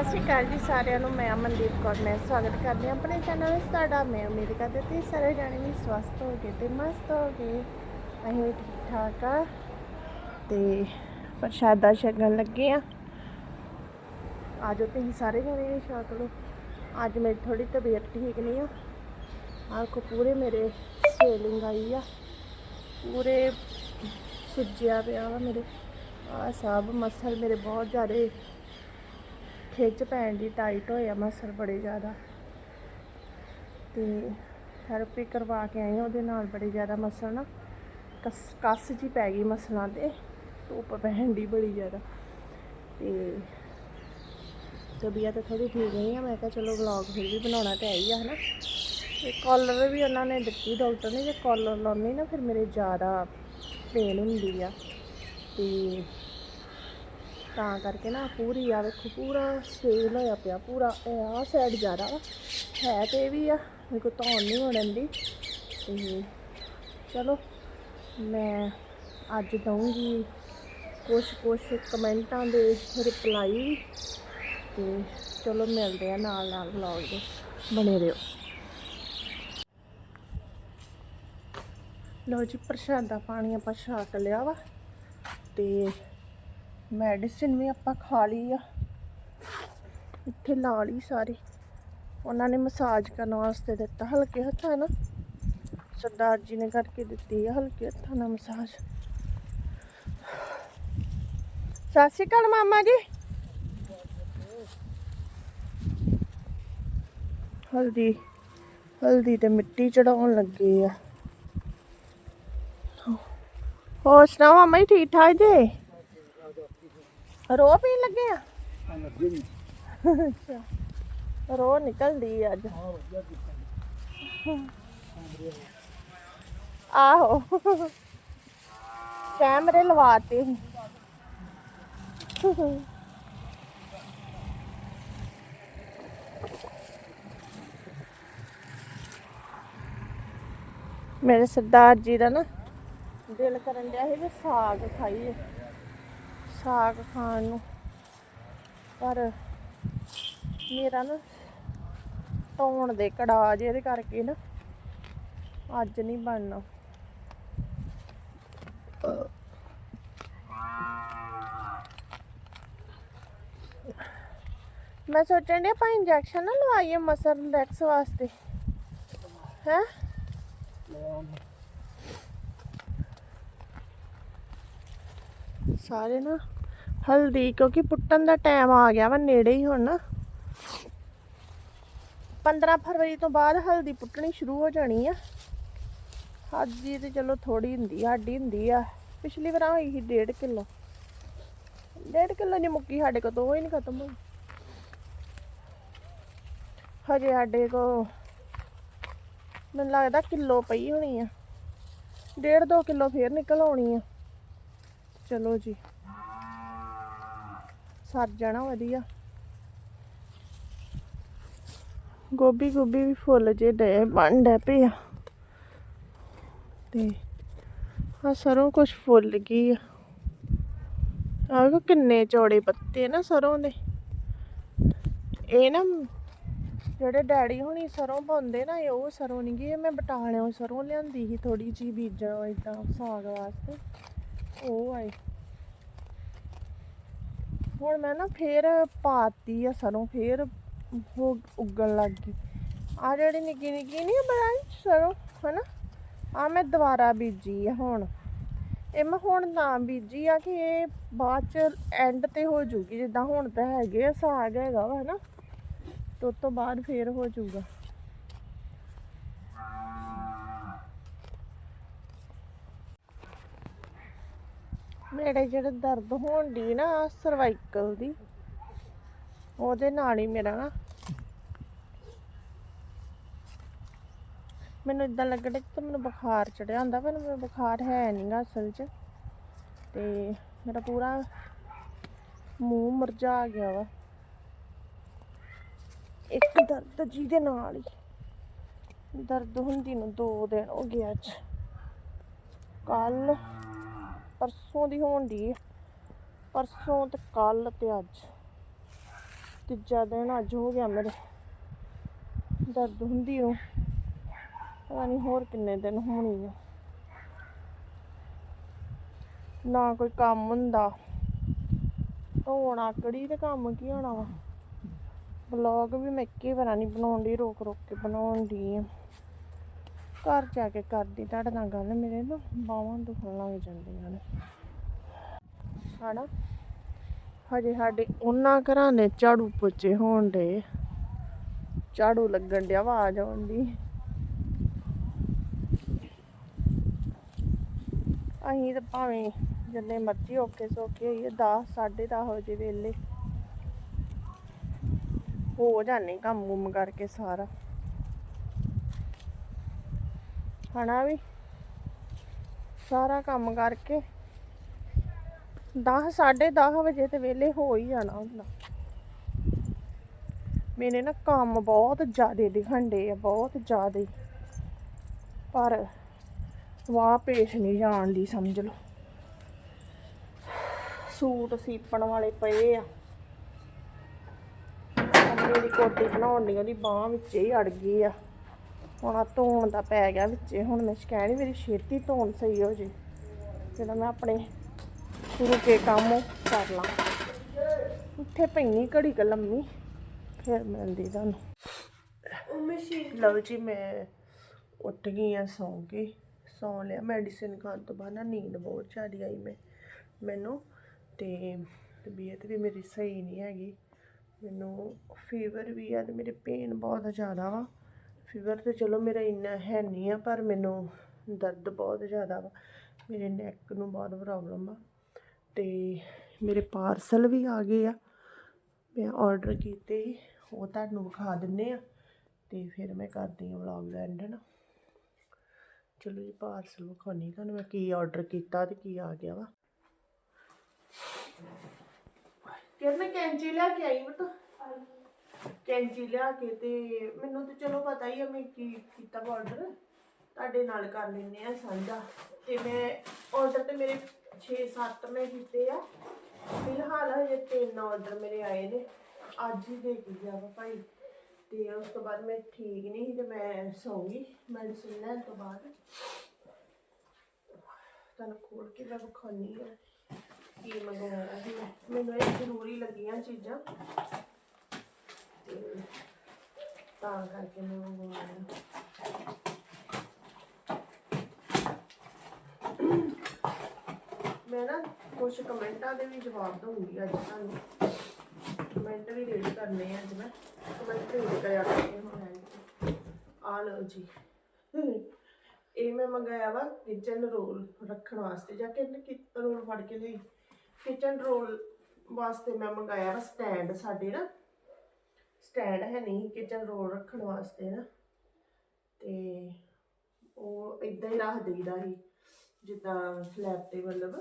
ਸਤਿ ਸ਼੍ਰੀ ਅਕਾਲ ਜੀ ਸਾਰਿਆਂ ਨੂੰ, ਮੈਂ ਅਮਨਦੀਪ ਕੌਰ, ਮੈਂ ਸਵਾਗਤ ਕਰਦੀ ਹਾਂ ਆਪਣੇ ਚੈਨਲ ਵਿੱਚ। ਤੁਹਾਡਾ ਮੈਂ ਉਮੀਦ ਕਰਦੀ ਤੁਸੀਂ ਸਾਰੇ ਜਾਣੇ ਵੀ ਸਵਸਥ ਹੋ ਗਏ ਤੇ ਮਸਤ ਹੋ ਗਏ ਅਸੀਂ ਵੀ ਠੀਕ ਠਾਕ ਆ ਤੇ ਪ੍ਰਸ਼ਾਦਾ ਛਕਣ ਲੱਗੇ ਆ। ਆਜੋ ਤੁਸੀਂ ਸਾਰੇ ਜਾਣੇ ਵੀ ਛਕ ਲਓ। ਅੱਜ ਮੇਰੀ ਥੋੜੀ ਤਬੀਅਤ ਠੀਕ ਨਹੀਂ ਆ। ਆਖੋ ਪੂਰੇ ਮੇਰੇ ਸੇਲਿੰਗ ਆਈ ਆ। ਪੂਰੇ ਸੁੱਜਿਆ ਪਿਆ ਵਾ ਮੇਰੇ। ਆ ਸਭ ਮਸਲ ਮੇਰੇ ਬਹੁਤ ਜ਼ਿਆਦਾ ਖਿੱਚ ਪੈਣ ਦੀ ਟਾਈਟ ਹੋਇਆ ਮਸਲ ਬੜੇ ਜ਼ਿਆਦਾ। ਤੇ ਥੈਰੇਪੀ ਕਰਵਾ ਕੇ ਆਈ ਉਹਦੇ ਨਾਲ ਬੜੇ ਜ਼ਿਆਦਾ ਮਸਲ ਨਾ, ਕਸ, ਕੱਸ ਜੀ ਪੈ ਗਈ ਮਸਲਾਂ ਤੇ, ਧੁੱਪ ਪੈਣ ਦੀ ਬੜੀ ਜ਼ਿਆਦਾ। ਤੇ ਤਬੀਅਤ ਥੋੜੀ ਠੀਕ ਨਹੀਂ ਆ, ਮੈਂ ਕਿਹਾ ਚਲੋ ਵਲੌਗ ਫਿਰ ਵੀ ਬਣਾਉਣਾ ਤੇ ਆਈ ਆ, ਹਨਾ। ਤੇ ਕਾਲਰ ਵੀ ਉਹਨਾਂ ਨੇ ਦਿੱਤੀ ਡਾਕਟਰ ਨੇ ਜੇ ਕਾਲਰ ਲਾਉਣੀ ਨਾ, ਫਿਰ ਮੇਰੇ ਜ਼ਿਆਦਾ ਪੇਨ ਹੁੰਦੀ ਆ। ਤੇ ਤਾਂ ਕਰਕੇ ਨਾ ਪੂਰੀ ਆ, ਵੇਖੋ, ਪੂਰਾ ਸੇਲ ਹੋਇਆ ਪਿਆ, ਪੂਰਾ ਆਹ ਸਾਈਡ ਜ਼ਿਆਦਾ ਵਾ। ਹੈ ਤੇ ਇਹ ਵੀ ਆ, ਮੇਰੇ ਕੋ ਧੌਣ ਨਹੀਂ ਹੋਣ ਦੀ ਤੇ ਚਲੋ, ਮੈਂ ਅੱਜ ਦਊਂਗੀ ਕੁਝ ਕੁਝ ਕਮੈਂਟਾਂ ਦੇ ਰਿਪਲਾਈ ਤੇ ਚਲੋ, ਮਿਲਦੇ ਆ ਨਾਲ ਨਾਲ ਵਲੌਗ ਦੇ। ਬਣੇ ਰਹੋ। ਲੋ ਜੀ, ਪ੍ਰਸ਼ਾਦਾ ਪਾਣੀ ਆਪਾਂ ਛਕ ਲਿਆ ਵਾ। ਤੇ ਮੈਡੀਸਿਨ ਵੀ ਆਪਾਂ ਖਾ ਲਈ ਆ। ਇੱਥੇ ਲਾ ਲਈ ਸਾਰੀ। ਉਹਨਾਂ ਨੇ ਮਸਾਜ ਕਰਨ ਵਾਸਤੇ ਦਿੱਤਾ ਹਲਕੇ ਹੱਥਾਂ ਨਾਲ। ਸਰਦਾਰ ਜੀ ਨੇ ਕਰਕੇ ਦਿੱਤੀ ਆ ਹਲਕੇ ਹੱਥਾਂ ਨਾਲ ਮਸਾਜ। ਸਤਿ ਸ਼੍ਰੀ ਅਕਾਲ ਮਾਮਾ ਜੀ। ਹਲਦੀ ਹਲਦੀ ਤੇ ਮਿੱਟੀ ਚੜਾਉਣ ਲੱਗੇ ਆ। ਹੋਰ ਸੁਣਾਓ ਮਾਮਾ ਜੀ, ਠੀਕ ਠਾਕ ਜੀ? ਰੋ ਪੀਣ ਲੱਗੇ ਆ? ਅੱਛਾ, ਰੋ ਨਿਕਲਦੀ ਆ ਅੱਜ। ਆਹੋ, ਕੈਮਰੇ ਲਵਾਤੇ ਸੀ। ਮੇਰੇ ਸਰਦਾਰ ਜੀ ਦਾ ਨਾ ਦਿਲ ਕਰਨ ਡਿਆ ਸੀ ਵੀ ਸਾਗ ਖਾਈਏ। ਸਾਗ ਖਾਣ ਨੂੰ। ਪਰ ਮੇਰਾ ਨਾ ਧੌਣ ਦੇ ਕੜਾ ਜਿਹਦੇ ਕਰਕੇ ਨਾ ਅੱਜ ਨਹੀਂ ਬਣਨਾ। ਮੈਂ ਸੋਚਣ ਡਿਆ ਆਪਾਂ ਇੰਜੈਕਸ਼ਨ ਨਾ ਲਵਾਈਏ ਮਸਲ ਰਿਲੈਕਸ ਵਾਸਤੇ। ਹੈ? ਸਾਰੇ ਨਾ ਹਲਦੀ, ਕਿਉਂਕਿ ਪੁੱਟਣ ਦਾ ਟਾਈਮ ਆ ਗਿਆ ਵਾ, ਨੇੜੇ ਹੀ ਹੁਣ ਨਾ। 15 ਫਰਵਰੀ ਤੋਂ ਬਾਅਦ ਹਲਦੀ ਪੁੱਟਣੀ ਸ਼ੁਰੂ ਹੋ ਜਾਣੀ ਆ। ਅੱਜ ਦੀ ਤੇ ਚਲੋ ਥੋੜੀ ਹੁੰਦੀ ਆ ਸਾਡੀ ਹੁੰਦੀ ਆ। ਪਿਛਲੀ ਵਾਰ ਹੋਈ ਸੀ 1.5 ਕਿਲੋ। 1.5 ਕਿਲੋ ਦੀ ਮੁੱਕੀ, ਸਾਡੇ ਕੋਲ ਤੋਂ ਉਹ ਹੀ ਨਹੀਂ ਖਤਮ ਹੋਈ। ਹਜੇ ਸਾਡੇ ਕੋ ਮੈਨੂੰ ਲੱਗਦਾ ਕਿਲੋ ਪਈ ਹੋਣੀ ਆ। 1.5 2 ਕਿਲੋ ਫੇਰ ਨਿਕਲ ਆਉਣੀ ਆ। ਚਲੋ ਜੀ। ਸਰ ਜਾਣਾ ਵਧੀਆ। ਗੋਭੀ ਗੋਭੀ ਵੀ ਫੁੱਲ ਜੇ ਡੇ ਬਣ ਡੇ ਪਏ ਆ। ਤੇ ਆ ਸਰੋਂ ਕੁਛ ਫੁੱਲ ਗਈ ਆ। ਆਹ ਵੇਖੋ ਕਿੰਨੇ ਚੌੜੇ ਪੱਤੇ ਨਾ ਸਰੋਂ ਦੇ। ਇਹ ਨਾ ਜਿਹੜੇ ਡੈਡੀ ਹੁਣੀ ਸਰੋਂ ਪਾਉਂਦੇ ਨਾ, ਇਹ ਉਹ ਸਰੋਂ ਨਹੀਂ ਗਈ ਮੈਂ ਬਟਾਲਿਓਂ ਸਰੋਂ ਲਿਆਂਦੀ ਸੀ ਥੋੜੀ ਜੀ ਬੀਜਣ ਇਦਾਂ ਸਾਗ ਵਾਸਤੇ। ਉਹ ਆਏ ਹੁਣ ਮੈਂ ਨਾ ਫੇਰ ਪਾਤੀ ਆ ਸਰੋਂ, ਫੇਰ ਉਹ ਉੱਗਣ ਲੱਗ ਗਈ। ਆ ਜਿਹੜੀ ਨਿੱਕੀ ਨਿੱਕੀ ਨਹੀਂ ਬਣਾਈ ਸਰੋਂ, ਹਨਾ? ਆ ਮੈਂ ਦੁਬਾਰਾ ਬੀਜੀ ਆ ਹੁਣ। ਇਹ ਮੈਂ ਹੁਣ ਨਾ ਬੀਜੀ ਆ ਕਿ ਇਹ ਬਾਅਦ ਚ ਐਂਡ ਤੇ ਹੋ ਜੂਗੀ, ਜਿੱਦਾਂ ਹੁਣ ਤਾਂ ਹੈਗੇ ਆ, ਸਾਗ ਹੈਗਾ ਵਾ, ਹਨਾ? ਤੇ ਉਸ ਤੋਂ ਬਾਅਦ ਫੇਰ ਹੋ ਜਾਊਗਾ ਮੇਰੇ ਜਿਹੜੇ ਦਰਦ ਹੋਣ ਦੀ ਨਾ ਸਰਵਾਈਕਲ ਦੀ, ਉਹਦੇ ਨਾਲ ਹੀ ਮੇਰਾ ਨਾ ਮੈਨੂੰ ਇਦਾਂ ਲੱਗਦਾ ਕਿ ਮੈਨੂੰ ਬੁਖਾਰ ਚੜਿਆ ਹੁੰਦਾ ਪਰ ਮੈਨੂੰ ਬੁਖਾਰ ਹੈ ਨਹੀਂਗਾ ਅਸਲ 'ਚ। ਤੇ ਮੇਰਾ ਪੂਰਾ ਮੂੰਹ ਮੁਰਝਾ ਗਿਆ ਵਾ। ਇੱਕ ਦਰਦ ਜਿਹਦੇ ਨਾਲ ਹੀ ਦਰਦ ਹੁੰਦੀ ਨੂੰ ਦੋ ਦਿਨ ਹੋ ਗਿਆ ਅੱਜ। ਕੱਲ ਪਰਸੋਂ ਦੀ ਹੋਣ ਦੀ ਪਰਸੋਂ ਤੇ ਕੱਲ ਤੇ ਅੱਜ। ਤੀਜਾ ਦਿਨ ਅੱਜ ਹੋ ਗਿਆ ਮੇਰੇ। ਦਰਦ ਹੁੰਦੀ ਨੂੰ ਪਤਾ ਨਹੀਂ ਹੋਰ ਕਿੰਨੇ ਦਿਨ ਹੋਣੀ ਆ। ਨਾ ਕੋਈ ਕੰਮ ਹੁੰਦਾ। ਧੋਣ ਆਕੜੀ ਤੇ ਕੰਮ ਕੀ ਹੋਣਾ ਵਾ। ਬਲੌਗ ਵੀ ਮੈਂ ਇੱਕੇ ਵਾਰਾਂ ਨਹੀਂ ਬਣਾਉਣ ਦੀ ਰੋਕ ਰੋਕ ਕੇ ਬਣਾਉਣ ਦੀ ਆ। ਘਰ ਜਾ ਕੇ ਕਰਦੀ, ਤੁਹਾਡੇ ਨਾਲ ਗੱਲ ਮੇਰੇ ਨਾ ਬਾਹਾਂ ਦੁਖਣ ਲੱਗ ਜਾਂਦੀਆਂ ਨੇ। ਹਨਾ? ਹਜੇ ਸਾਡੇ ਉਹਨਾਂ ਘਰਾਂ ਨੇ ਝਾੜੂ ਪੋਚੇ ਹੋਣ ਦੇ ਝਾੜੂ ਲੱਗਣ ਡਿਆ, ਆਵਾਜ਼ ਆਉਣ ਅਸੀਂ ਤਾਂ ਭਾਵੇਂ ਜਿੰਨੇ ਮਰਜ਼ੀ ਔਖੇ ਸੌਖੇ ਹੋਈਏ 10 10:30 ਵਜੇ ਵੇਲੇ ਹੋ ਜਾਣੇ ਕੰਮ ਕੁਮ ਕਰਕੇ ਸਾਰਾ। ਹਨਾ ਵੀ? ਸਾਰਾ ਕੰਮ ਕਰਕੇ। 10 10:30 ਵਜੇ ਤੇ ਵੇਲੇ ਹੋ ਹੀ ਜਾਣਾ ਹੁੰਦਾ। ਮੇਰੇ ਨਾ ਕੰਮ ਬਹੁਤ ਜ਼ਿਆਦੇ ਦਿਖੰਡੇ ਆ, ਬਹੁਤ ਜ਼ਿਆਦੇ। ਪਰ ਵਾਹ ਪੇਸ਼ ਨਹੀਂ ਜਾਣ ਦੀ, ਸਮਝ ਲਓ। ਸੂਟ ਸੀਪਣ ਵਾਲੇ ਪਏ ਆ। ਮੇਰੀ ਕੋਟੀ ਬਣਾਉਣ ਦੀ ਉਹਦੀ ਬਾਹ ਵਿੱਚ ਹੀ ਅੜ ਗਈ ਆ। ਹੁਣ ਆ ਧੋਣ ਦਾ ਪੈ ਗਿਆ ਵਿੱਚੇ, ਹੁਣ ਮੈਂ ਕਹਿਣੀ ਮੇਰੀ ਛੇਤੀ ਧੋਣ ਸਹੀ ਹੋ ਜੇ। ਜਦੋਂ ਮੈਂ ਆਪਣੇ ਸ਼ੁਰੂ ਕੇ ਕੰਮ ਉਹ ਕਰ ਲਾਂ। ਉੱਥੇ ਪੈਣੀ ਘੜੀ ਕ ਲੰਮੀ, ਫਿਰ ਮਿਲਦੀ ਤੁਹਾਨੂੰ। ਲਓ ਜੀ, ਮੈਂ ਉੱਠ ਗਈ ਆ ਸੌਂ ਕੇ, ਸੌਂ ਲਿਆ। ਮੈਡੀਸਿਨ ਖਾਣ ਤੋਂ ਬਾਅਦ ਨਾ ਨੀਂਦ ਬਹੁਤ ਜ਼ਿਆਦਾ ਆਈ ਮੈਂ, ਮੈਨੂੰ। ਤੇ ਤਬੀਅਤ ਵੀ ਮੇਰੀ ਸਹੀ ਨਹੀਂ ਹੈਗੀ। ਮੈਨੂੰ ਫੀਵਰ ਵੀ ਆ ਤੇ ਮੇਰੇ ਪੇਨ ਬਹੁਤ ਜ਼ਿਆਦਾ ਵਾ। ਫੀਵਰ ਤੇ ਚਲੋ ਮੇਰਾ ਇੰਨਾ ਹੈ ਨਹੀਂ ਆ, ਪਰ ਮੈਨੂੰ ਦਰਦ ਬਹੁਤ ਜ਼ਿਆਦਾ ਵਾ। ਮੇਰੇ ਨੈਕ ਨੂੰ ਬਹੁਤ ਪ੍ਰੋਬਲਮ ਆ। ਤੇ ਮੇਰੇ ਪਾਰਸਲ ਵੀ ਆ ਗਏ ਆ। ਮੈਂ ਆਰਡਰ ਕੀਤੇ ਉਹ ਤੁਹਾਨੂੰ ਵਿਖਾ ਦਿੰਨੇ ਆ। ਤੇ ਫਿਰ ਮੈਂ ਕਰਦੀ ਹਾਂ ਵਲੌਗ ਦਾ ਐਂਡ ਨਾ ਚਲੋ ਜੀ ਪਾਰਸਲ ਵਿਖਾਉਣੀ ਤੁਹਾਨੂੰ ਮੈਂ ਕੀ ਆਰਡਰ ਕੀਤਾ ਤੇ ਕੀ ਆ ਗਿਆ ਵਾ। ਕਿਰ ਕੈਂਚੀ ਲਿਆ ਕੇ ਆਈ ਬਤਾ ਕੈਂਚੀ ਲਿਆ ਕੇ ਤੇ ਮੈਨੂੰ ਤਾਂ ਚਲੋ ਪਤਾ ਹੀ ਆ ਮੈਂ ਕੀ ਕੀਤਾ ਆਰਡਰ ਤੁਹਾਡੇ ਨਾਲ ਕਰ ਲੈਨੇ ਆ ਸਾਂਝਾ। ਤੇ ਮੈਂ ਆਰਡਰ ਤੇ ਮੇਰੇ 6-7 ਮੈਂ ਕੀਤੇ ਆ। ਫਿਲਹਾਲ ਹਜੇ ਤਿੰਨ ਆਰਡਰ ਮੇਰੇ ਆਏ ਨੇ। ਅੱਜ ਹੀ ਦੇ ਕੇ ਗਿਆ ਵਾ ਭਾਈ। ਤੇ ਉਸ ਤੋਂ ਬਾਅਦ ਮੈਂ ਠੀਕ ਨਹੀਂ ਸੀ ਤੇ ਮੈਂ ਸੌਂਗੀ ਮੈਡੀਸਿਨ ਲੈਣ ਤੋਂ ਬਾਅਦ। ਤੁਹਾਨੂੰ ਖੋਲ ਕੇ ਮੈਂ ਵਿਖਾਉਣੀ ਆ ਕੀ ਮੰਗਵਾਇਆ ਸੀ ਮੈਨੂੰ ਇਹ ਜ਼ਰੂਰੀ ਲੱਗੀਆਂ ਚੀਜ਼ਾਂ। ਤਾਂ ਕਰਕੇ ਮੈਂ ਮੰਗਵਾਇਆ ਮੈਂ ਨਾ ਕੁਝ ਕਮੈਂਟਾਂ ਦੇ ਵੀ ਜਵਾਬ ਦਊਂਗੀ ਅੱਜ ਤੁਹਾਨੂੰ। ਕਮੈਂਟ ਵੀ ਰੀਡ ਕਰਨੇ ਆ ਅੱਜ ਮੈਂ। ਕਮੈਂਟ ਰੀਡ ਕਰਿਆ ਕਰਨੇ ਹੁਣ ਆ ਲਓ ਜੀ। ਇਹ ਮੈਂ ਮੰਗਾਇਆ ਵਾ ਕਿਚਨ ਰੋਲ ਰੱਖਣ ਵਾਸਤੇ, ਜਾਂ ਕਿ ਰੋਲ ਫੜ ਕੇ ਲਈ। ਕਿਚਨ ਰੋਲ ਵਾਸਤੇ ਮੈਂ ਮੰਗਾਇਆ ਵਾ ਸਟੈਂਡ ਸਾਡੇ ਨਾ। ਸਟੈਂਡ ਹੈ ਨਹੀਂ ਕਿਚਨ ਰੋਲ ਰੱਖਣ ਵਾਸਤੇ ਨਾ। ਤੇ ਉਹ ਇਦਾਂ ਹੀ ਰੱਖ ਦੇਈਦਾ ਸੀ ਜਿੱਦਾਂ ਸਲੈਬ ਤੇ ਮਤਲਬ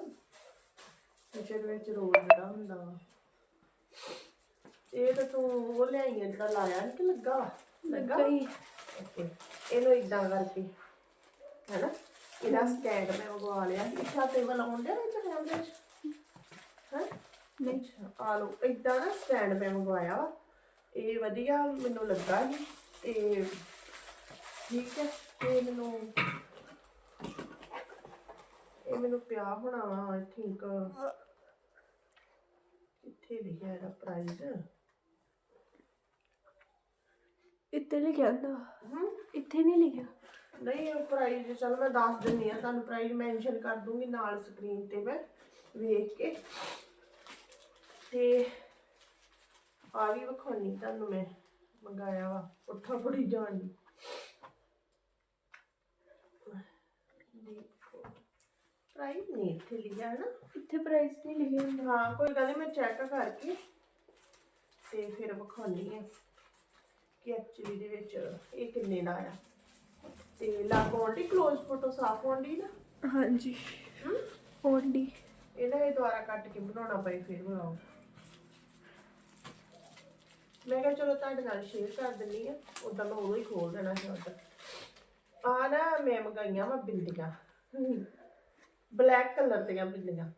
ਕਿਚਨ ਵਿੱਚ ਰੋਲ ਜਿਹੜਾ ਹੁੰਦਾ ਇਹ ਤਾਂ ਤੂੰ ਉਹ ਲਿਆਈ ਜਿਹੜਾ ਲਾਇਆ ਨੀ ਕਿ ਲੱਗਾ? ਲੱਗਾ? ਹੀ। ਓਕੇ। ਇਹਨੂੰ ਇਦਾਂ ਕਰਕੇ ਹੈਨਾ? ਇਹਦਾ ਸਟੈਂਡ ਮੈਂ ਮੰਗਵਾ ਲਿਆ ਇੱਥਾ ਟੇਬਲ ਆਉਂਦਾ ਵਿੱਚ ਕੈਮਰੇ 'ਚ ਹਾਂ? ਨਹੀਂ। ਆ ਲੋ ਇਦਾਂ ਨਾ ਸਟੈਂਡ ਮੈਂ ਮੰਗਵਾਇਆ ਵਾ। ਇਹ ਵਧੀਆ ਮੈਨੂੰ ਲੱਗਾ ਜੀ ਤੇ ਠੀਕ ਹੈ ਤੇ ਮੈਨੂੰ ਇਹ ਮੈਨੂੰ ਪਿਆ ਹੋਣਾ ਵਾ ਆਈ ਥਿੰਕ ਕਿੱਥੇ ਲਿਖਿਆ ਇਹਦਾ ਪ੍ਰਾਈਸ ਇੱਥੇ ਲਿਖਿਆ ਹੂੰ। ਇੱਥੇ ਨਹੀਂ ਲਿਖਿਆ। ਨਹੀਂ ਪ੍ਰਾਈਸ ਚਲ ਮੈਂ ਦੱਸ ਦਿੰਨੀ ਆ ਤੁਹਾਨੂੰ ਪ੍ਰਾਈਸ ਮੈਂਸ਼ਨ ਕਰ ਦੂੰਗੀ ਨਾਲ ਸਕਰੀਨ ਤੇ ਮੈਂ ਵੇਖ ਕੇ। ਤੇ ਆ ਵੀ ਵਿਖਾਉਣੀ ਤੁਹਾਨੂੰ ਮੈਂ ਮੰਗਾਇਆ ਵਾ। ਉੱਠਾ ਫੜੀ ਜਾਣ। ਦੀ ਪ੍ਰਾਈਸ ਨਹੀਂ ਇੱਥੇ ਲਿਖਿਆ ਹੈ ਨਾ ਇੱਥੇ ਪ੍ਰਾਈਸ ਨਹੀਂ ਲਿਖਿਆ ਹੁੰਦਾ। ਹਾਂ ਕੋਈ ਗੱਲ ਨਹੀਂ ਮੈਂ ਚੈੱਕ ਕਰਕੇ ਤੇ ਫਿਰ ਵਿਖਾਉਣੀ ਆ ਕਿ ਐਕਚੁਅਲੀ ਦੇ ਵਿੱਚ ਇਹ ਕਿੰਨੇ ਦਾ ਆ। ਤੇ ਲਾਗ ਆਉਂਦੀ ক্লোਜ਼ ਫੋਟੋ ਸਾਫ਼ ਆਉਂਦੀ ਨਾ? ਹਾਂਜੀ। ਓਨਲੀ ਇਹਦਾ ਇਹ ਦੁਆਰਾ ਕੱਟ ਕੇ ਬਣਾਉਣਾ ਪਏ ਫਿਰ ਬਣਾਓ। ਮੈਂ ਕਿਹਾ ਚਲੋ ਤੁਹਾਡੇ ਨਾਲ ਸ਼ੇਅਰ ਕਰ ਦਿੰਨੀ ਆ ਉਦਾਂ ਮੈਂ ਉਦੋਂ ਹੀ ਖੋਲ ਦੇਣਾ ਸੀ order। ਆ ਨਾ ਮੈਂ ਮੰਗਾਈਆਂ ਵਾ ਬਿੰਦੀਆਂ। ਬਲੈਕ ਕਲਰ ਦੀਆਂ ਬਿੰਦੀਆਂ।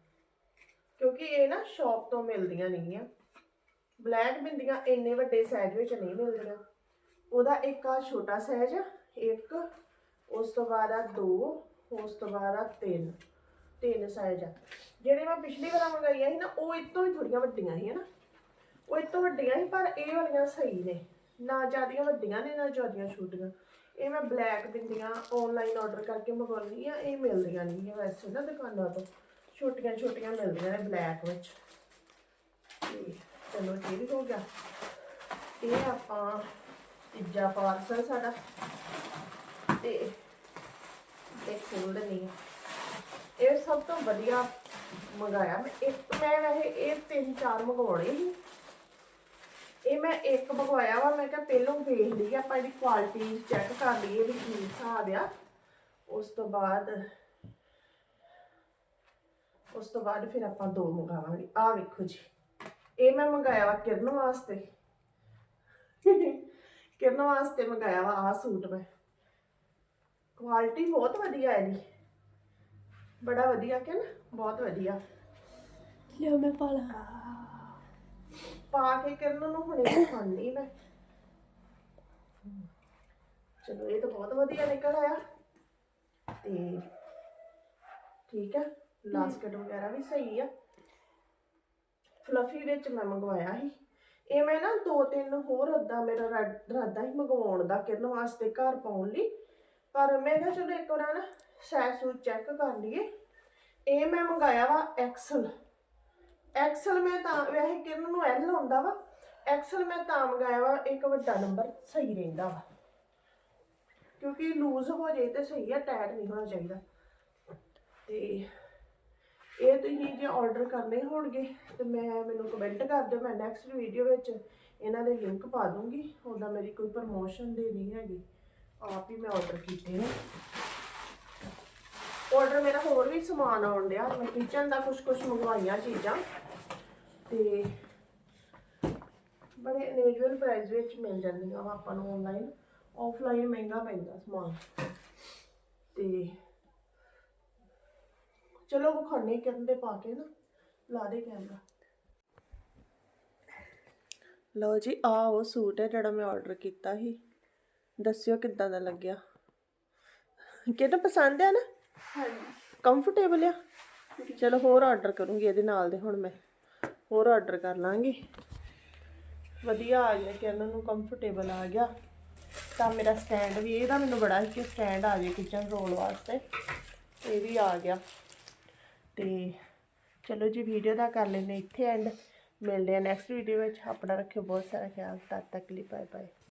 ਕਿਉਂਕਿ ਇਹ ਨਾ ਸ਼ਾਪ ਤੋਂ ਮਿਲਦੀਆਂ ਨਹੀਂਆਂ ਬਲੈਕ ਬਿੰਦੀਆਂ ਇੰਨੇ ਵੱਡੇ ਸਾਈਜ਼ ਵਿੱਚ ਨਹੀਂ ਮਿਲਦੀਆਂ। ਉਹਦਾ ਇੱਕ ਆ ਛੋਟਾ ਸਾਈਜ਼ ਇੱਕ, ਉਸ ਤੋਂ ਬਾਅਦ ਆ ਦੋ, ਉਸ ਤੋਂ ਬਾਅਦ ਆ ਤਿੰਨ ਤਿੰਨ ਸਾਈਜ਼ ਆ। ਜਿਹੜੇ ਮੈਂ ਪਿਛਲੀ ਵਾਰ ਮੰਗਾਈਆਂ ਸੀ ਨਾ, ਉਹ ਇਹ ਤੋਂ ਵੀ ਥੋੜੀਆਂ ਵੱਡੀਆਂ ਸੀ ਹਨਾ ਉਹ ਇਹ ਤੋਂ ਵੱਡੀਆਂ ਸੀ ਪਰ ਇਹ ਵਾਲੀਆਂ ਸਹੀ ਨੇ। ਨਾ ਜ਼ਿਆਦੀਆਂ ਵੱਡੀਆਂ ਨੇ, ਨਾ ਜ਼ਿਆਦੀਆਂ ਛੋਟੀਆਂ। ਇਹ ਮੈਂ ਬਲੈਕ ਬਿੰਦੀਆਂ ਆਨਲਾਈਨ ਆਰਡਰ ਕਰਕੇ ਮੰਗਵਾਉਂਦੀ ਆ ਇਹ ਮਿਲਦੀਆਂ ਨਹੀਂ ਵੈਸੇ ਨਾ ਦੁਕਾਨਾਂ ਤੋਂ। ਛੋਟੀਆਂ ਛੋਟੀਆਂ ਮਿਲਦੀਆਂ ਨੇ ਬਲੈਕ ਵਿੱਚ। ਚਲੋ, ਇਹ ਵੀ ਹੋ ਗਿਆ। ਇਹ ਆਪਾਂ ਤੀਜਾ ਪਾਰਸਲ ਸਾਡਾ। ਤੇ ਤੇ ਖੋਲ ਇਹ ਸਭ ਤੋਂ ਵਧੀਆ ਮੰਗਾਇਆ। ਮੈਂ ਇੱਕ, ਮੈਂ ਵੈਸੇ ਇਹ ਤਿੰਨ ਚਾਰ ਮੰਗਵਾਉਣੇ ਸੀ। ਇਹ ਮੈਂ ਇੱਕ ਮੰਗਵਾਇਆ ਵਾ, ਮੈਂ ਕਿਹਾ ਪਹਿਲਾਂ ਵੇਖ ਲਈਏ, ਆਪਾਂ ਇਹਦੀ ਕੁਆਲਿਟੀ ਚੈੱਕ ਕਰ ਲਈਏ ਵੀ ਕੀ ਹਿਸਾਬ ਆ। ਉਸ ਤੋਂ ਬਾਅਦ, ਉਸ ਤੋਂ ਬਾਅਦ ਫਿਰ ਆਪਾਂ ਦੋ ਮੰਗਾਵਾਂਗੇ। ਆਹ ਵੇਖੋ ਜੀ, ਇਹ ਮੈਂ ਮੰਗਾਇਆ ਵਾ ਕਿਰਨ ਵਾਸਤੇ। ਕਿਰਨ ਵਾਸਤੇ ਮੰਗਾਇਆ ਵਾ ਆਹ ਸੂਟ ਮੈਂ। ਕੁਆਲਿਟੀ ਬਹੁਤ ਵਧੀਆ ਹੈ ਇਹਦੀ। ਬੜਾ ਵਧੀਆ ਕਿ ਨਾ, ਬਹੁਤ ਵਧੀਆ। ਲਿਓ ਮੈਂ ਪਾ ਪਾ ਕੇ ਕਿਰਨ ਨੂੰ ਹੁਣੇ ਦਿਖਾਉਣੀ ਮੈਂ। ਚਲੋ, ਇਹ ਤਾਂ ਬਹੁਤ ਵਧੀਆ ਨਿਕਲ ਆਇਆ। ਤੇ ਠੀਕ ਹੈ ਲਾਸਕਟ ਵਗੈਰਾ ਵੀ ਸਹੀ ਆ। ਫਲਫੀ ਵਿੱਚ ਮੈਂ ਮੰਗਵਾਇਆ ਸੀ। ਇਹ ਮੈਂ ਨਾ ਦੋ ਤਿੰਨ ਹੋਰ ਅੱਦਾ ਮੇਰਾ ਰਾ- ਹੀ ਮੰਗਵਾਉਣ ਦਾ ਕਿਰਨ ਵਾਸਤੇ ਘਰ ਪਾਉਣ ਲਈ। ਪਰ ਮੈਂ ਕਿਹਾ ਚਲੋ ਇੱਕ ਵਾਰ ਨਾ ਸੈਸੂ ਚੈੱਕ ਕਰ ਲਈਏ। ਇਹ ਮੈਂ ਮੰਗਾਇਆ ਵਾ ਐਕਸਲ ਐਕਸਲ ਮੈਂ ਤਾਂ ਵੈਸੇ ਕਿਰਨ ਨੂੰ ਐਲ ਆਉਂਦਾ ਵਾ। ਐਕਸਲ ਮੈਂ ਤਾਂ ਮੰਗਾਇਆ ਵਾ, ਇੱਕ ਵੱਡਾ ਨੰਬਰ ਸਹੀ ਰਹਿੰਦਾ ਵਾ। ਕਿਉਂਕਿ ਲੂਜ਼ ਹੋ ਜਾਏ ਤੇ ਸਹੀ ਆ ਟਾਈਟ ਨਹੀਂ ਹੋਣਾ ਚਾਹੀਦਾ। ਤੇ ਇਹ ਤੁਸੀਂ ਜੇ ਆਰਡਰ ਕਰਨੇ ਹੋਣਗੇ, ਤੇ ਮੈਂ ਮੈਨੂੰ ਕਮੈਂਟ ਕਰ ਦਿਓ, ਮੈਂ ਨੈਕਸਟ ਵੀਡੀਓ ਵਿੱਚ ਇਹਨਾਂ ਦੇ ਲਿੰਕ ਪਾ ਦੂੰਗੀ। ਉਹਦਾ ਮੇਰੀ ਕੋਈ ਪ੍ਰਮੋਸ਼ਨ ਦੇ ਨਹੀਂ ਹੈਗੀ। ਆਪ ਹੀ ਮੈਂ ਆਰਡਰ ਕੀਤੇ ਨੇ। ਆਰਡਰ ਮੇਰਾ ਹੋਰ ਵੀ ਸਮਾਨ ਆਉਣ ਡਿਆ। ਮੈਂ ਕਿਚਨ ਦਾ ਕੁਝ ਕੁਝ ਮੰਗਵਾਈਆਂ ਚੀਜ਼ਾਂ। ਤੇ ਬੜੇ ਅਨੇਜੂਅਲ ਪ੍ਰਾਈਸ ਵਿੱਚ ਮਿਲ ਜਾਂਦੀਆਂ ਵਾ ਆਪਾਂ ਨੂੰ ਆਨਲਾਈਨ ਆਫਲਾਈਨ ਮਹਿੰਗਾ ਪੈਂਦਾ ਸਮਾਨ। ਤੇ ਚਲੋ ਵਿਖਾਣੇ ਕਰਨ ਦੇ ਪਾ ਕੇ ਨਾ ਲਾ ਦੇ ਕੈਮਰਾ ਲਓ ਜੀ ਆ ਉਹ ਸੂਟ ਹੈ ਜਿਹੜਾ ਮੈਂ ਆਰਡਰ ਕੀਤਾ ਸੀ। ਦੱਸਿਓ ਕਿੱਦਾਂ ਦਾ ਲੱਗਿਆ। ਕਿਹੜਾ ਪਸੰਦ ਆ ਨਾ? ਹਾਂਜੀ। ਕੰਫਰਟੇਬਲ ਆ? ਚਲੋ ਹੋਰ ਆਰਡਰ ਕਰੂੰਗੀ ਇਹਦੇ ਨਾਲ ਦੇ ਹੁਣ ਮੈਂ। ਹੋਰ ਆਰਡਰ ਕਰ ਲਾਂਗੀ। ਵਧੀਆ ਆ ਗਿਆ ਕਿ ਇਹਨਾਂ ਨੂੰ ਕੰਫਰਟੇਬਲ ਆ ਗਿਆ। ਤਾਂ ਮੇਰਾ ਸਟੈਂਡ ਵੀ, ਇਹਦਾ ਮੈਨੂੰ ਬੜਾ ਹੀ ਕਿ ਸਟੈਂਡ ਆ ਜੇ ਕਿਚਨ ਰੋਲ ਵਾਸਤੇ। ਇਹ ਵੀ ਆ ਗਿਆ। ਤੇ ਚਲੋ ਜੀ ਵੀਡੀਓ ਦਾ ਕਰ ਲੈਨੇ ਇੱਥੇ ਐਂਡ ਮਿਲਦੇ ਆ ਨੈਕਸਟ ਵੀਡੀਓ ਵਿੱਚ। ਆਪਣਾ ਰੱਖਿਓ ਬਹੁਤ ਸਾਰਾ ਖਿਆਲ। ਤਦ ਤੱਕ ਲਈ ਬਾਏ ਬਾਏ